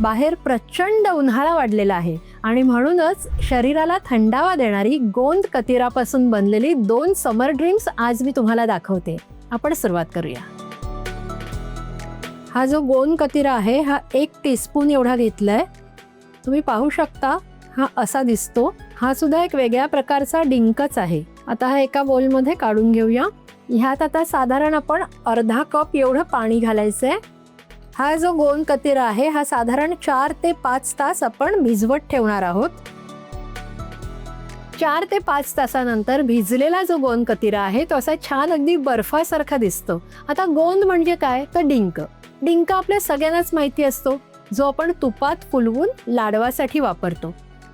बाहेर प्रचंड उन्हाळा वाढलेला आहे. आणि म्हणूनच शरीराला थंडावा देणारी गोंद कतिरापासून बनलेली दोन समर ड्रिंक्स आज मी तुम्हाला दाखवते. आपण सुरुवात करूया. हा जो गोंद कतिरा आहे हा एक टीस्पून एवढा घेतलाय. तुम्ही पाहू शकता हा असा दिसतो. हा सुद्धा एक वेगळ्या प्रकारचा डिंकच आहे. आता हा एका बोलमध्ये काढून घेऊया. ह्यात आता साधारण आपण अर्धा कप एवढं पाणी घालायचं आहे हा जो गोंद कतिरा आहे हा साधारण चार ते पाच तास आपण भिजवत ठेवणार आहोत. चार ते पाच तासानंतर भिजलेला जो गोंद कतिरा आहे तो असा छान अगदी बर्फासारखा दिसतो. आता गोंद म्हणजे काय? तर डिंक. डिंक आपल्या सगळ्यांनाच माहिती असतो. जो आपण तुपात फुलवून लाडवासाठी वापरतो.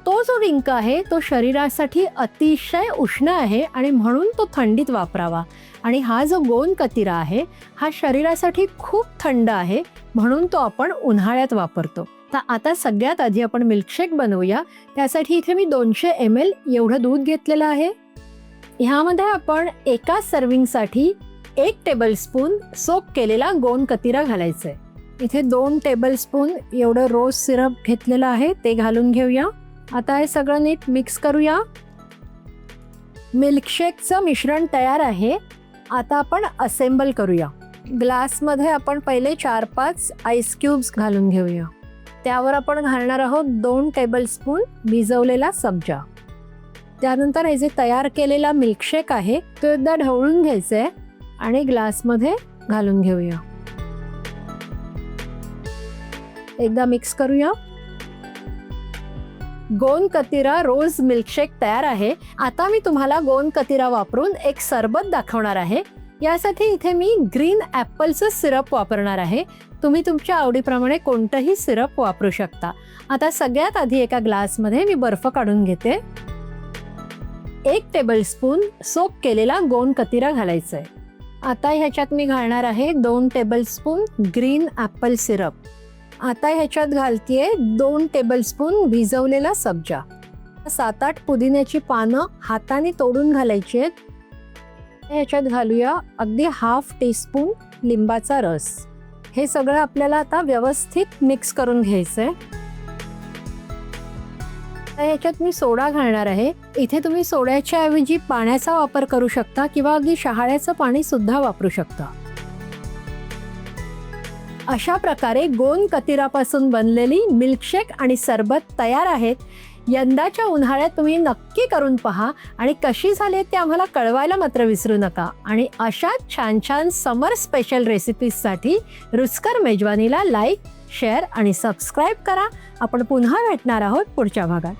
तो जो डिंक आहे तो शरीरासाठी अतिशय उष्ण आहे आणि म्हणून तो थंडीत वापरावा. आणि हा जो गोंद कतिरा आहे हा शरीरासाठी खूप थंड आहे. म्हणून तो आपण उन्हाळ्यात वापरतो. तर आता सगळ्यात आधी आपण मिल्कशेक बनवूया. त्यासाठी इथे मी दोनशे एम एल एवढं दूध घेतलेलं आहे. ह्यामध्ये आपण एका सर्विंगसाठी एक टेबलस्पून सोप केलेला गोंद कतिरा घालायचा आहे इथे दोन टेबलस्पून एवढं रोज सिरप घेतलेलं आहे ते घालून घेऊया. आता हे सगळं नीट मिक्स करूया. मिल्कशेकचं मिश्रण तयार आहे. आता आपण असेंबल करूया. ग्लासमध्ये आपण पहिले चार पाच आईस क्यूब्स घालून घेऊया. त्यावर आपण घालणार आहोत दोन टेबलस्पून भिजवलेला सब्जा. त्यानंतर हे जे तयार केलेला मिल्कशेक आहे तो एकदा ढवळून घ्यायचा आहे आणि ग्लासमध्ये घालून घेऊया. एकदा मिक्स करूया. गोंद कतिरा रोज मिल्कशेक तयार आहे. आता मी तुम्हाला गोंद कतिरा वापरून एक सरबत दाखवणार आहे. यासाठी इथे मी ग्रीन ॲपलचं सिरप वापरणार आहे. तुम्ही तुमच्या आवडीप्रमाणे कोणतंही सिरप वापरू शकता. आता सगळ्यात आधी एका ग्लासमध्ये मी बर्फ काढून घेते. एक टेबलस्पून सोप केलेला गोंद कतिरा घालायचा आहे आता ह्याच्यात मी घालणार आहे दोन टेबलस्पून ग्रीन ॲपल सिरप आता ह्याच्यात घालतीये दोन टेबलस्पून भिजवलेला सब्जा. सात आठ पुदिन्याची पानं हाताने तोडून घालायची आहेत. ह्याच्यात घालूया अगदी हाफ टीस्पून लिंबाचा रस. हे सगळं आपल्याला आता व्यवस्थित मिक्स करून घ्यायचं आहे ह्याच्यात मी सोडा घालणार आहे. इथे तुम्ही सोड्याच्या ऐवजी पाण्याचा वापर करू शकता किंवा अगदी शहाळ्याचं पाणी सुद्धा वापरू शकता. अशा प्रकारे गोंद कतिरापासून बनलेली मिल्कशेक आणि सरबत तयार आहेत. यंदाच्या उन्हाळ्यात तुम्ही नक्की करून पहा आणि कशी झाली ते आम्हाला कळवायला मात्र विसरू नका. आणि अशाच छान छान समर स्पेशल रेसिपीजसाठी रुचकर मेजवानीला लाईक शेअर आणि सबस्क्राईब करा. आपण पुन्हा भेटणार आहोत पुढच्या भागात.